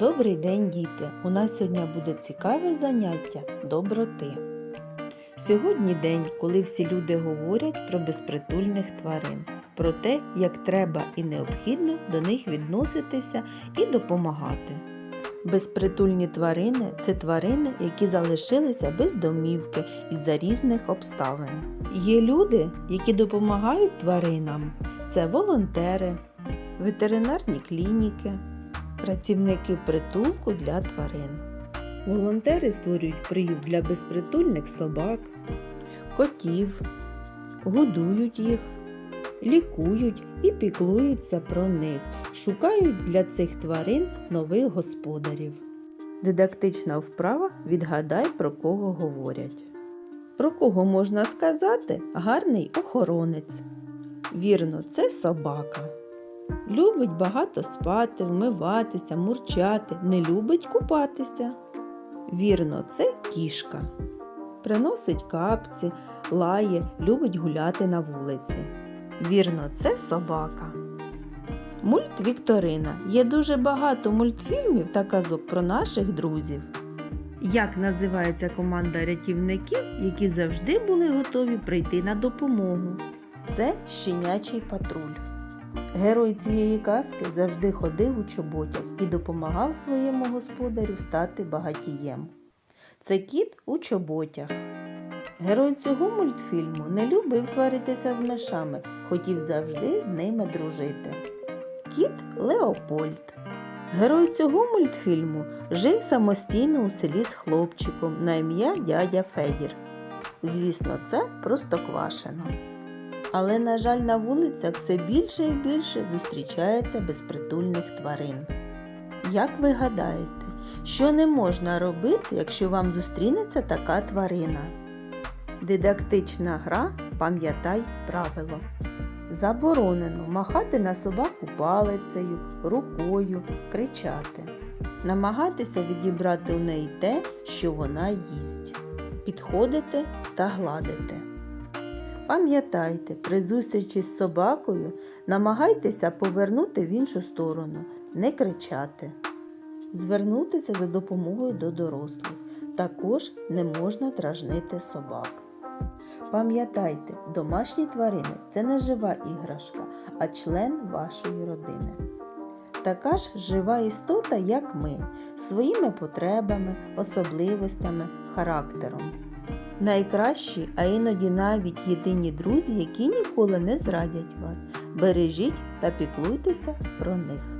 Добрий день, діти! У нас сьогодні буде цікаве заняття доброти. Сьогодні день, коли всі люди говорять про безпритульних тварин, про те, як треба і необхідно до них відноситися і допомагати. Безпритульні тварини це тварини, які залишилися без домівки із-за різних обставин. Є люди, які допомагають тваринам. Це волонтери, ветеринарні клініки, працівники притулку для тварин. Волонтери створюють приют для безпритульних собак, котів, годують їх, лікують і піклуються про них, шукають для цих тварин нових господарів. Дидактична вправа відгадай, про кого говорять. Про кого можна сказати гарний охоронець. Вірно, це собака. Любить багато спати, вмиватися, мурчати, не любить купатися. Вірно, це кішка. Приносить капці, лає, любить гуляти на вулиці. Вірно, це собака. Мульт Вікторина. Є дуже багато мультфільмів та казок про наших друзів. Як називається команда рятівників, які завжди були готові прийти на допомогу? Це щенячий патруль. Герой цієї казки завжди ходив у чоботях і допомагав своєму господарю стати багатієм. Це кіт у чоботях. Герой цього мультфільму не любив сваритися з мишами, хотів завжди з ними дружити. Кіт Леопольд. Герой цього мультфільму жив самостійно у селі з хлопчиком на ім'я дядя Федір. Звісно, це простоквашино. Але, на жаль, на вулицях все більше і більше зустрічається безпритульних тварин. Як ви гадаєте, що не можна робити, якщо вам зустрінеться така тварина? Дидактична гра Пам'ятай правило. Заборонено махати на собаку палицею, рукою, кричати, намагатися відібрати у неї те, що вона їсть, підходити та гладити. Пам'ятайте, при зустрічі з собакою намагайтеся повернути в іншу сторону, не кричати. Звернутися за допомогою до дорослих. Також не можна дражнити собак. Пам'ятайте, домашні тварини це не жива іграшка, а член вашої родини. Така ж жива істота, як ми, своїми потребами, особливостями, характером. Найкращі, а іноді навіть єдині друзі, які ніколи не зрадять вас. Бережіть та піклуйтеся про них.